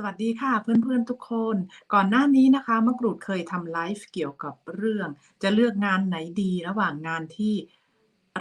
สวัสดีค่ะเพื่อนๆทุกคน ก่อนหน้านี้นะคะมะกรูดเคยทำไลฟ์เกี่ยวกับเรื่อง จะเลือกงานไหนดีระหว่างงานที่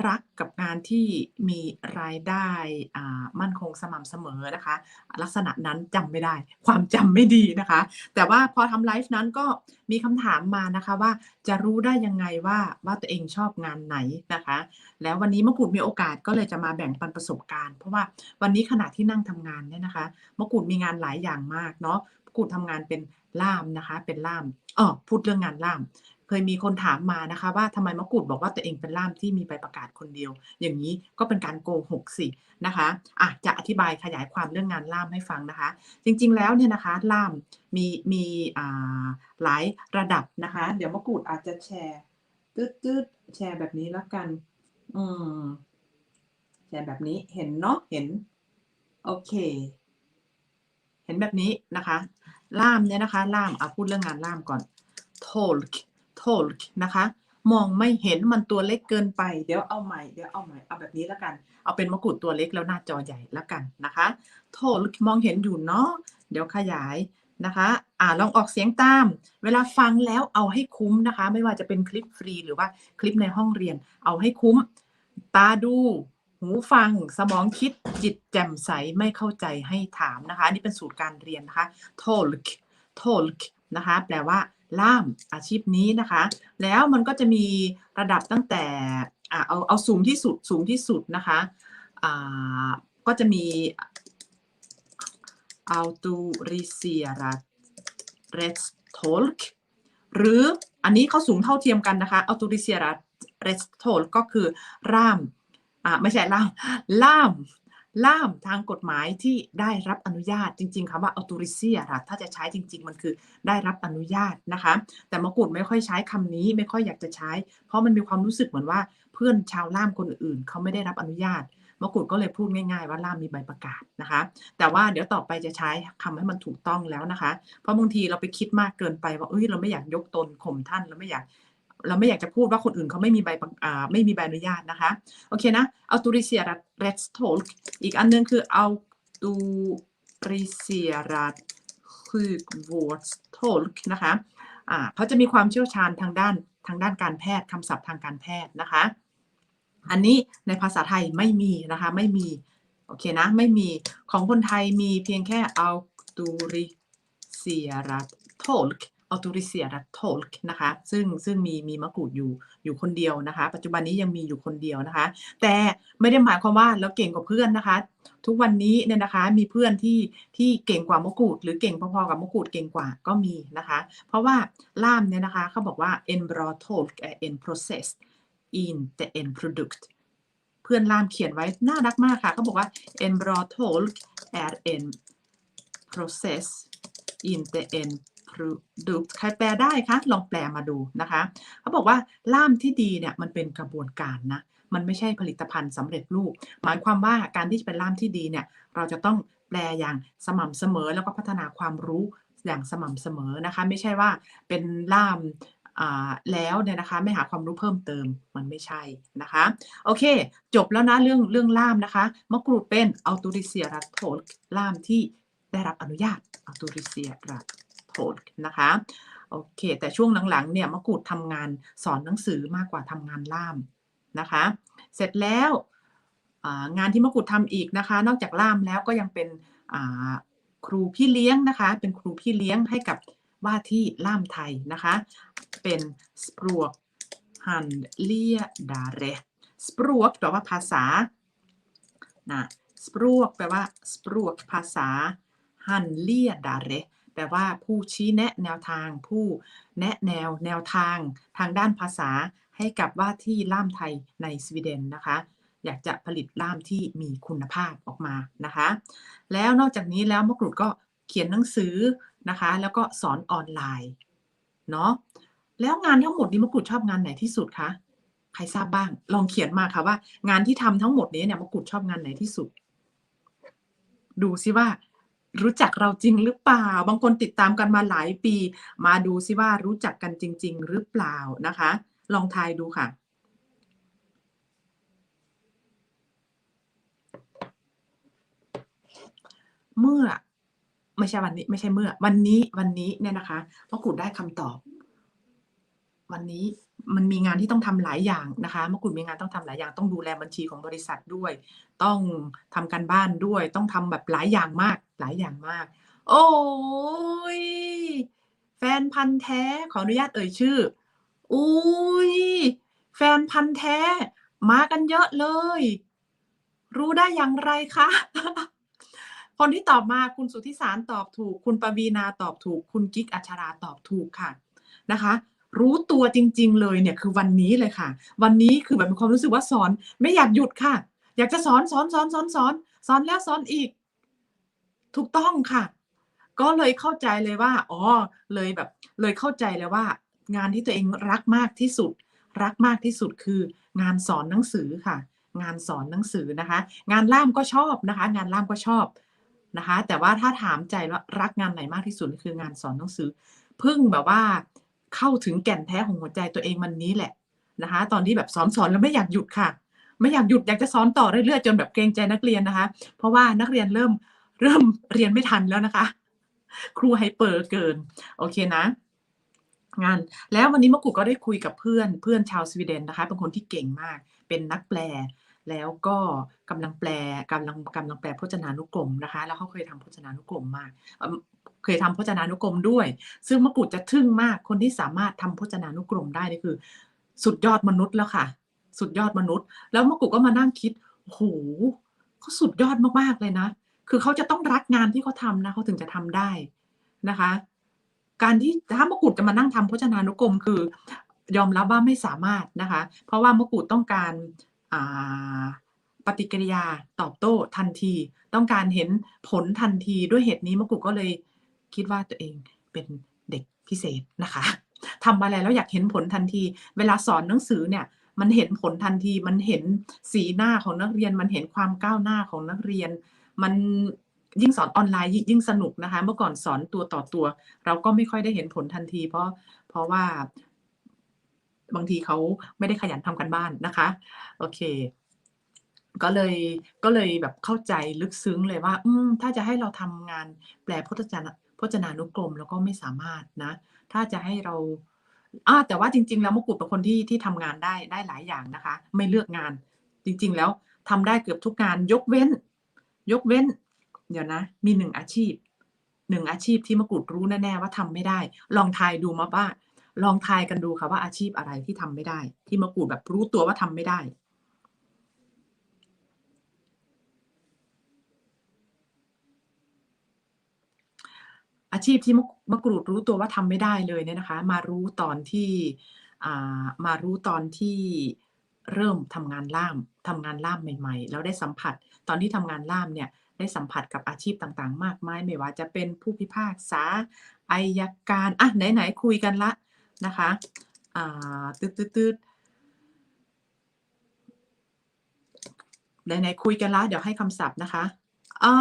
รักกับงานที่มีรายได้อ่ามั่นคงสม่ำเสมอนะคะ ลักษณะนั้นจำไม่ได้ ความจำไม่ดีนะคะ แต่ว่าพอทำไลฟ์นั้นก็มีคำถามมานะคะว่าจะรู้ได้ยังไงว่าว่าตัวเองชอบงานไหนนะคะ แล้ววันนี้มะกรูดมีโอกาสก็เลยจะมาแบ่งปันประสบการณ์ เพราะว่าวันนี้ขณะที่นั่งทำงานเนี่ยนะคะมะกรูดมีงานหลายอย่างมากเนาะมะกรูดทำงานเป็นล่ามนะคะ เป็นล่ามอ๋อพูดเรื่องงานล่าม เคยมีคนถามมานะคะ ว่าทำไมมะกรูดบอกว่าตัวเองเป็นล่ามที่มีใบประกาศคนเดียว อย่างนี้ก็เป็นการโกหกสินะคะอะจะอธิบายขยายความเรื่องงานล่ามให้ฟังนะคะ จริง ๆ แล้วเนี่ยนะคะล่ามมีมีอ่าหลายระดับนะคะ เดี๋ยวมะกรูดอาจจะแชร์ตืดตืดแชร์แบบนี้แล้วกัน อืมแชร์แบบนี้เห็นเนาะเห็น โอเค เห็นแบบนี้นะคะ ล่ามเนี่ยนะคะ ล่ามเอาพูดเรื่องงานล่ามก่อน tolk tolk นะคะ มองไม่เห็นมันตัวเล็กเกินไป เดี๋ยวเอาใหม่ เดี๋ยวเอาใหม่ เอาแบบนี้แล้วกัน เอาเป็นมะกรูดตัวเล็กแล้วหน้าจอใหญ่แล้วกันนะคะ tolk มองเห็นอยู่เนาะ เดี๋ยวขยายนะคะ อ่าลองออกเสียงตาม เวลาฟังแล้วเอาให้คุ้มนะคะ ไม่ว่าจะเป็นคลิปฟรีหรือว่าคลิปในห้องเรียน เอาให้คุ้ม ตาดูหูฟังสมองคิดจิตแจ่มใสไม่เข้าใจให้ถามนะคะ นี่เป็นสูตรการเรียนนะคะ tolk tolk นะคะ แปลว่า ล่ามอาชีพนี้นะคะ แล้วมันก็จะมีระดับตั้งแต่อ่าเอาเอาสูงที่สุดสูงที่สุดนะคะอ่าก็จะมี autoriserat rättstolk หรืออันนี้เขาสูงเท่าเทียมกันนะคะ autoriserat rättstolk ก็คือร่ามอ่าไม่ใช่ล่ามล่าม ล่ามทางกฎหมายที่ได้รับอนุญาตจริง ๆคำว่า autoriserat ถ้าจะใช้จริง ๆ มันคือได้รับอนุญาตนะคะ แต่มะกรูดไม่ค่อยใช้คำนี้ ไม่ค่อยอยากจะใช้ เพราะมันมีความรู้สึกเหมือนว่าเพื่อนชาวล่ามคนอื่นๆเขาไม่ได้รับอนุญาตมะกรูดก็เลยพูดง่ายๆว่าล่ามมีใบประกาศนะคะ แต่ว่าเดี๋ยวต่อไปจะใช้คำให้มันถูกต้องแล้วนะคะ เพราะบางทีเราไปคิดมากเกินไปว่าเอ้ยเราไม่อยากยกตนข่มท่านเราไม่อยาก เราไม่อยากจะพูดว่าคนอื่นเขาไม่มีใบอ่าไม่มีใบอนุญาตนะคะ โอเคนะ autoriserat rättstolk อีกอันนึงคือ autoriserat sjukvårdstolk นะคะอ่าเขาจะมีความเชี่ยวชาญทางด้านทางด้านการแพทย์คำศัพท์ทางการแพทย์นะคะ อันนี้ในภาษาไทยไม่มีนะคะไม่มีโอเคนะไม่มีของคนไทยมีเพียงแค่เอาตูริเซียรัตโทล autoriserat tolk autoriserat tolk นะคะซึ่งซึ่งมีมีมะกรูดอยู่อยู่คนเดียวนะคะ ปัจจุบันนี้ยังมีอยู่คนเดียวนะคะ แต่ไม่ได้หมายความว่าเราเก่งกว่าเพื่อนนะคะ ทุกวันนี้เนี่ยนะคะมีเพื่อนที่ที่เก่งกว่ามะกรูด หรือเก่งพอๆกับมะกรูดเก่งกว่าก็มีนะคะ เพราะว่าล่ามเนี่ยนะคะเขาบอกว่า en bra tolk är en process inte en produkt เพื่อนล่ามเขียนไว้น่ารักมากค่ะเขาบอกว่า en bra tolk är en process inte en produkt ใครแปลได้คะลองแปลมาดูนะคะเขาบอกว่าล่ามที่ดีเนี่ยมันเป็นกระบวนการนะมันไม่ใช่ผลิตภัณฑ์สำเร็จรูป หมายความว่าการที่จะเป็นล่ามที่ดีเนี่ยเราจะต้องแปลอย่างสม่ำเสมอแล้วก็พัฒนาความรู้อย่างสม่ำเสมอนะคะ ไม่ใช่ว่าเป็นล่ามแล้วเนี่ยนะคะไม่หาความรู้เพิ่มเติมมันไม่ใช่นะคะโอเค จบแล้วนะเรื่องเรื่องล่ามนะคะมะกรูดเป็น autoriserat tolk ล่ามที่ได้รับอนุญาต นะคะโอเค แต่ช่วงหลังๆเนี่ยมะกรูดทำงานสอนหนังสือมากกว่าทำงานล่ามนะคะ เสร็จแล้วงานที่มะกรูดทำอีกนะคะ นอกจากล่ามแล้วก็ยังเป็นครูพี่เลี้ยงนะคะ เป็นครูพี่เลี้ยงให้กับว่าที่ล่ามไทยนะคะ เป็น språk handledare språk แปลว่าภาษานะ språk แปลว่า språk ภาษา handledare แปลว่าผู้ชี้แนะแนวทาง ผู้แนะแนวแนวทางทางด้านภาษาให้กับว่าที่ล่ามไทยในสวีเดนนะคะ อยากจะผลิตล่ามที่มีคุณภาพออกมานะคะ แล้วนอกจากนี้แล้วมกรูดก็เขียนหนังสือนะคะ แล้วก็สอนออนไลน์เนาะแล้วงานทั้งหมดนี้มกรูดชอบงานไหนที่สุดคะใครทราบบ้าง ลองเขียนมาค่ะว่า งานที่ทำทั้งหมดนี้เนี่ยมกรูดชอบงานไหนที่สุด ดูซิว่า รู้จักเราจริงหรือเปล่า บางคนติดตามกันมาหลายปี มาดูซิว่ารู้จักกันจริง ๆ หรือเปล่านะคะ ลองทายดูค่ะ เมื่อไม่ใช่วันนี้ ไม่ใช่เมื่อ วันนี้วันนี้เนี่ยนะคะมะกรูดได้คำตอบ วันนี้มันมีงานที่ต้องทำหลายอย่างนะคะมะกรูดมีงานต้องทำหลายอย่าง ต้องดูแลบัญชีของบริษัทด้วย ต้องทำการบ้านด้วย ต้องทำแบบหลายอย่างมาก หลายอย่างมาก โอ๊ยแฟนพันธ์แท้ขออนุญาตเอ่ยชื่ออุ๊ยแฟนพันธ์แท้ มากันเยอะเลย รู้ได้อย่างไรคะคนที่ตอบมาคุณสุทธิสารตอบถูก คุณปวีณาตอบถูก คุณกิ๊กอัชราตอบถูกค่ะนะคะ รู้ตัวจริง ๆ เลยเนี่ยคือวันนี้เลยค่ะ วันนี้คือแบบมีความรู้สึกว่าสอน ไม่อยากหยุดค่ะ อยากจะสอนสอนสอนสอนสอนสอนแล้วสอนอีก ถูกต้องค่ะ ก็เลยเข้าใจเลยว่า อ๋อ เลยแบบ เลยเข้าใจเลยว่า งานที่ตัวเองรักมากที่สุด รักมากที่สุดคืองานสอนหนังสือค่ะ งานสอนหนังสือนะคะ งานล่ามก็ชอบนะคะ งานล่ามก็ชอบนะคะ แต่ว่าถ้าถามใจว่ารักงานไหนมากที่สุดคืองานสอนหนังสือ เพิ่งแบบว่า เข้าถึงแก่นแท้ของหัวใจตัวเองวันนี้แหละนะคะ ตอนที่แบบสอนสอนแล้วไม่อยากหยุดค่ะ ไม่อยากหยุดอยากจะสอนต่อเรื่อยๆจนแบบเกรงใจนักเรียนนะคะ เพราะว่านักเรียนเริ่ม เริ่มเรียนไม่ทันแล้วนะคะ ครูไฮเปอร์เกิน โอเคนะ งาน แล้ววันนี้มะกรูดก็ได้คุยกับเพื่อนเพื่อนชาวสวีเดนนะคะ เป็นคนที่เก่งมาก เป็นนักแปล แล้วก็กำลังแปลกำลังกำลังแปลพจนานุกรมนะคะ แล้วเขาเคยทำพจนานุกรมมากเคยทำพจนานุกรมด้วย ซึ่งมะกรูดจะทึ่งมาก คนที่สามารถทำพจนานุกรมได้นี่คือ สุดยอดมนุษย์แล้วค่ะ สุดยอดมนุษย์ แล้วมะกรูดก็มานั่งคิดโอ้โหเขาสุดยอดมากๆเลยนะ คือเขาจะต้องรักงานที่เขาทำนะเขาถึงจะทำได้นะคะ การที่ถ้ามกรูดจะมานั่งทำพจนานุกรมคือยอมรับว่าไม่สามารถนะคะ เพราะว่ามกรูดต้องการปฏิกิริยาตอบโต้ทันที ต้องการเห็นผลทันทีด้วยเหตุนี้มกรูดก็เลยคิดว่าตัวเองเป็นเด็กพิเศษนะคะทำอะไรแล้วอยากเห็นผลทันที เวลาสอนหนังสือเนี่ยมันเห็นผลทันที มันเห็นสีหน้าของนักเรียน มันเห็นความก้าวหน้าของนักเรียน มันยิ่งสอนออนไลน์ยิ่งสนุกนะคะ เมื่อก่อนสอนตัวต่อตัว เราก็ไม่ค่อยได้เห็นผลทันที เพราะเพราะว่าบางทีเขาไม่ได้ขยันทำกันบ้านนะคะ โอเค ก็เลยก็เลยแบบเข้าใจลึกซึ้งเลยว่า อืมถ้าจะให้เราทำงานแปลพจนาพจนานุกรมแล้วก็ไม่สามารถนะ ถ้าจะให้เราอาแต่ว่าจริง ๆ แล้วมกรูดเป็นคนที่ที่ทำงานได้ได้หลายอย่างนะคะ ไม่เลือกงาน จริง ๆ แล้วทำได้เกือบทุกงานยกเว้น ยกเว้น เดี๋ยวนะ มีหนึ่งอาชีพหนึ่งอาชีพที่มะกรูดรู้แน่ๆว่าทำไม่ได้ ลองทายดูมาว่าลองทายกันดูค่ะว่าอาชีพอะไรที่ทำไม่ได้ ที่มะกรูดแบบรู้ตัวว่าทำไม่ได้ อาชีพที่มะมะกรูดรู้ตัวว่าทำไม่ได้เลยเนี่ยนะคะ มารู้ตอนที่มารู้ตอนที่ เริ่มทำงานล่ามทำงานล่ามใหม่ๆ แล้วได้สัมผัส ตอนที่ทำงานล่ามเนี่ยได้สัมผัสกับอาชีพต่างๆ มากมาย ไม่ว่าจะเป็นผู้พิพากษาอัยการอะไหนๆคุยกันล้วนะคะอ่าตืดๆๆไหนๆคุยกันล้วเดี๋ยวให้คำศัพท์นะคะอ๋อ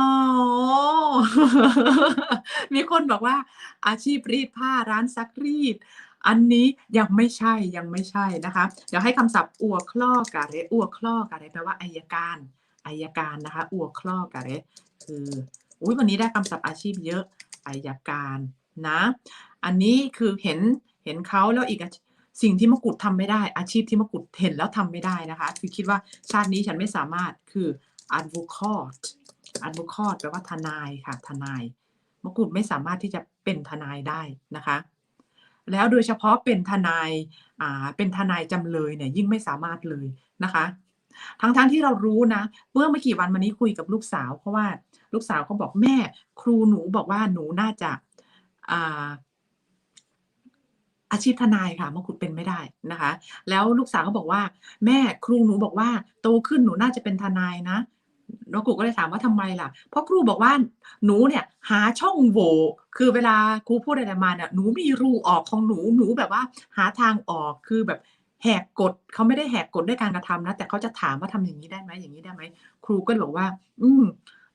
มีคนบอกว่าอาชีพรีดผ้าร้านซักรีด อันนี้ยังไม่ใช่ยังไม่ใช่นะคะ เดี๋ยวให้คำศัพท์ åklagare åklagare แปลว่าอัยการอัยการนะคะ åklagare คืออุ๊ยวันนี้ได้คำศัพท์อาชีพเยอะอัยการนะ อันนี้คือเห็นเห็นเขาแล้วอีกสิ่งที่มะกรูดทำไม่ได้ อาชีพที่มะกรูดเห็นแล้วทำไม่ได้นะคะ คือคิดว่าชาตินี้ฉันไม่สามารถคือ advocat advocat แปลว่าทนายค่ะทนายมะกรูดไม่สามารถที่จะเป็นทนายได้นะคะ แล้วโดยเฉพาะเป็นทนายอ่าเป็นทนายจำเลยเนี่ยยิ่งไม่สามารถเลยนะคะ ทั้งๆที่เรารู้นะเมื่อไม่กี่วันมานี้คุยกับลูกสาว เพราะว่าลูกสาวเขาบอก"แม่ครูหนูบอกว่าหนูน่าจะอ่าอาชีพทนายค่ะมะกรูดเป็นไม่ได้นะคะ แล้วลูกสาวก็บอกว่า"แม่ครูหนูบอกว่าโตขึ้นหนูน่าจะเป็นทนายนะ"มะกรูก็เลยถามว่า"ทำไมล่ะ?"เพราะครูบอกว่า"หนูเนี่ยหาช่องโหว่ คือเวลาครูพูดอะไรมาเนี่ยหนูมีรูออกของหนูหนูแบบว่า หาทางออกคือแบบแหกกฎ"เขาไม่ได้แหกกฎด้วยการกระทำนะ แต่เขาจะถามว่า"ทำอย่างงี้ได้ไหมอย่างงี้ได้ไหม?"ครูก็บอกว่า"อืม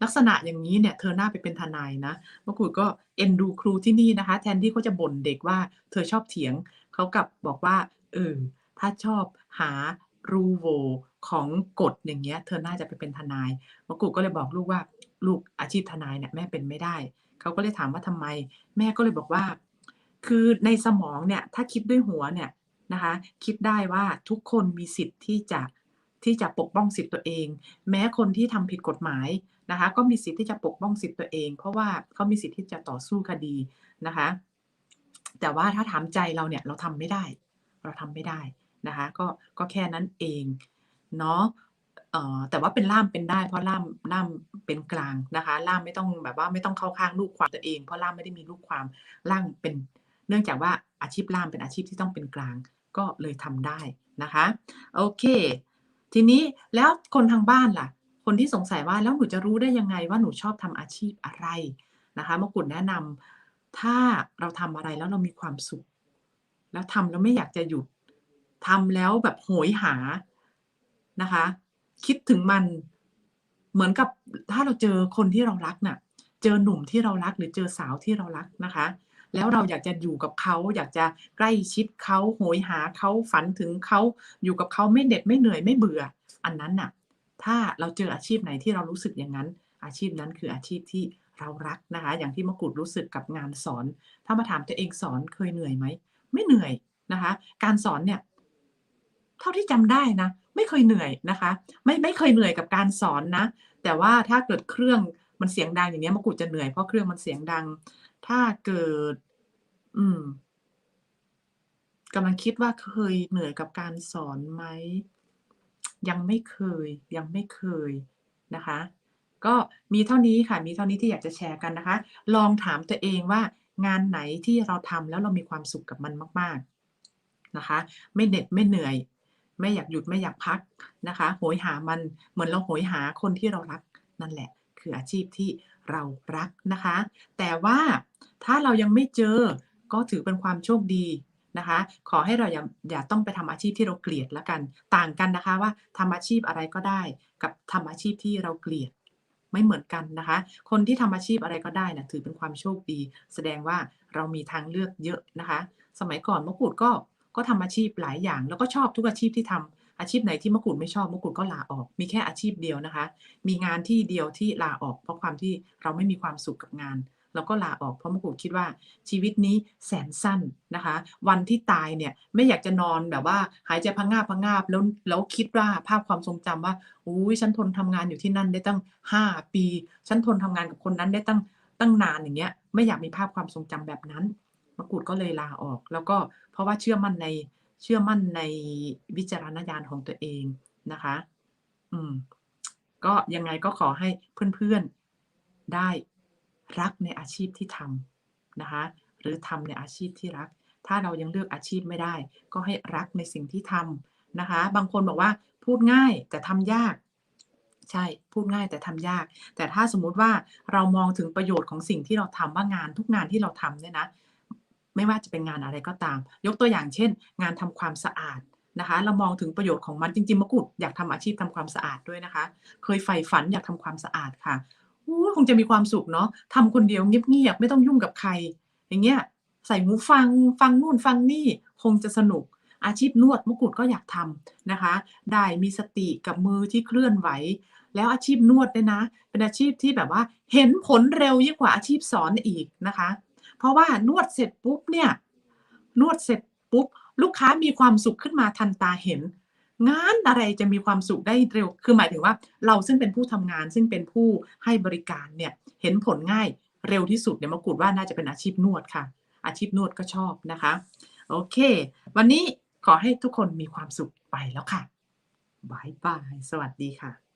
ลักษณะอย่างงี้เนี่ยเธอหน่าไปเป็นทนายนะ"มะกรูก็เอ็นดูครูที่นี่นะคะ แทนที่เขาจะบ่นเด็กว่า"เธอชอบเถียง"เขากลับบอกว่า"เออถ้าชอบหารูโวของกฎอย่างเงี้ย เธอน่าจะไปเป็นทนาย"มะกรูก็เลยบอกลูกว่า"ลูกอาชีพทนายเนี่ยแม่เป็นไม่ได้" เขาก็เลยถามว่าทำไม แม่ก็เลยบอกว่า คือในสมองเนี่ยถ้าคิดด้วยหัวเนี่ยนะคะคิดได้ว่าทุกคนมีสิทธิ์ที่จะที่จะปกป้องสิทธิ์ตัวเอง แม้คนที่ทำผิดกฎหมายนะคะ ก็มีสิทธิ์ที่จะปกป้องสิทธิ์ตัวเอง เพราะว่าเขามีสิทธิ์ที่จะต่อสู้คดีนะคะ แต่ว่าถ้าถามใจเราเนี่ยเราทำไม่ได้ เราทำไม่ได้นะคะ ก็ก็แค่นั้นเองเนาะ เอ่อแต่ว่าเป็นล่ามเป็นได้ เพราะล่ามล่ามเป็นกลางนะคะล่ามไม่ต้องแบบว่าไม่ต้องเข้าข้างลูกความตัวเอง เพราะล่ามไม่ได้มีลูกความล่ามเป็น เนื่องจากว่าอาชีพล่ามเป็นอาชีพที่ต้องเป็นกลางก็เลยทำได้นะคะโอเค ทีนี้แล้วคนทางบ้านล่ะ คนที่สงสัยว่าแล้วหนูจะรู้ได้ยังไงว่าหนูชอบทำอาชีพอะไรนะคะมกรูดแนะนำถ้าเราทำอะไรแล้วเรามีความสุข แล้วทำแล้วไม่อยากจะหยุดทำแล้วแบบโหยหานะคะ คิดถึงมันเหมือนกับถ้าเราเจอคนที่เรารักน่ะ เจอหนุ่มที่เรารักหรือเจอสาวที่เรารักนะคะ แล้วเราอยากจะอยู่กับเขา อยากจะใกล้ชิดเขาโหยหาเขาฝันถึงเขาอยู่กับเขาไม่เหน็ดไม่เหนื่อยไม่เบื่อ อันนั้นน่ะ ถ้าเราเจออาชีพไหนที่เรารู้สึกอย่างนั้น อาชีพนั้นคืออาชีพที่เรารักนะคะ อย่างที่มะกรูดรู้สึกกับงานสอน ถ้ามาถามตัวเองสอนเคยเหนื่อยไหมไม่เหนื่อยนะคะ การสอนเนี่ย เท่าที่จำได้นะ ไม่เคยเหนื่อยนะคะ ไม่ไม่เคยเหนื่อยกับการสอนนะ แต่ว่าถ้าเกิดเครื่องมันเสียงดังอย่างเงี้ยมะกรูดจะเหนื่อยเพราะเครื่องมันเสียงดัง ถ้าเกิด อืมกำลังคิดว่าเคยเหนื่อยกับการสอนไหมยังไม่เคย ยังไม่เคยนะคะ ก็มีเท่านี้ค่ะ มีเท่านี้ที่อยากจะแชร์กันนะคะ ลองถามตัวเองว่างานไหนที่เราทำแล้วเรามีความสุขกับมันมาก ๆนะคะ ไม่เหน็ดไม่เหนื่อย ไม่อยากหยุดไม่อยากพักนะคะโหยหามันเหมือนเราโหยหาคนที่เรารักนั่นแหละ คืออาชีพที่เรารักนะคะ แต่ว่าถ้าเรายังไม่เจอก็ถือเป็นความโชคดีนะคะ ขอให้เราอย่าอย่าต้องไปทำอาชีพที่เราเกลียดแล้วกัน ต่างกันนะคะว่าทำอาชีพอะไรก็ได้ กับทำอาชีพที่เราเกลียดไม่เหมือนกันนะคะ คนที่ทำอาชีพอะไรก็ได้น่ะถือเป็นความโชคดี แสดงว่าเรามีทางเลือกเยอะนะคะ สมัยก่อนมะกรูดก็ ก็ทำอาชีพหลายอย่าง แล้วก็ชอบทุกอาชีพที่ทำอาชีพไหนที่มะกรูดไม่ชอบมะกรูดก็ลาออก มีแค่อาชีพเดียวนะคะ มีงานที่เดียวที่ลาออก เพราะความที่เราไม่มีความสุขกับงานเราก็ลาออกเพราะมะกรูดคิดว่าชีวิตนี้แสนสั้นนะคะ วันที่ตายเนี่ยไม่อยากจะนอนแบบว่าหายใจพะงาบๆแล้วแล้วคิดว่าภาพความทรงจำว่าอุ๊ยฉันทนทำงานอยู่ที่นั่นได้ตั้ง 5 ปี ฉันทนทำงานกับคนนั้นได้ตั้งตั้งนานอย่างเงี้ยไม่อยากมีภาพความทรงจำแบบนั้น มะกรูดก็เลยลาออก แล้วก็เพราะว่าเชื่อมั่นในเชื่อมั่นในวิจารณญาณของตัวเองนะคะ อืม ก็ยังไงก็ขอให้เพื่อนๆได้รักในอาชีพที่ทำนะคะ หรือทำในอาชีพที่รัก ถ้าเรายังเลือกอาชีพไม่ได้ ก็ให้รักในสิ่งที่ทำนะคะ บางคนบอกว่าพูดง่ายแต่ทำยาก ใช่พูดง่ายแต่ทำยาก แต่ถ้าสมมุติว่าเรามองถึงประโยชน์ของสิ่งที่เราทำว่างานทุกงานที่เราทำเนี่ยนะ ไม่ว่าจะเป็นงานอะไรก็ตาม ยกตัวอย่างเช่น งานทำความสะอาดนะคะ เรามองถึงประโยชน์ของมันจริงๆมะกรูดอยากทำอาชีพทำความสะอาดด้วยนะคะ เคยใฝ่ฝันอยากทำความสะอาดค่ะคงจะมีความสุขเนาะทำคนเดียวเงียบๆไม่ต้องยุ่งกับใคร อย่างเงี้ยใส่หูฟังฟังนู่นฟังนี่คงจะสนุกอาชีพนวดมะกรูดก็อยากทำนะคะ ได้มีสติกับมือที่เคลื่อนไหว แล้วอาชีพนวดเนี่ยนะ เป็นอาชีพที่แบบว่าเห็นผลเร็วยิ่งกว่าอาชีพสอนอีกนะคะ เพราะว่านวดเสร็จปุ๊บเนี่ยนวดเสร็จปุ๊บลูกค้ามีความสุขขึ้นมาทันตาเห็น งานอะไรจะมีความสุขได้เร็ว คือหมายถึงว่าเราซึ่งเป็นผู้ทำงานซึ่งเป็นผู้ให้บริการเนี่ยเห็นผลง่ายเร็วที่สุดเนี่ยมะกรูดว่าน่าจะเป็นอาชีพนวดค่ะ อาชีพนวดก็ชอบนะคะ โอเค วันนี้ขอให้ทุกคนมีความสุขไปแล้วค่ะบายบาย สวัสดีค่ะ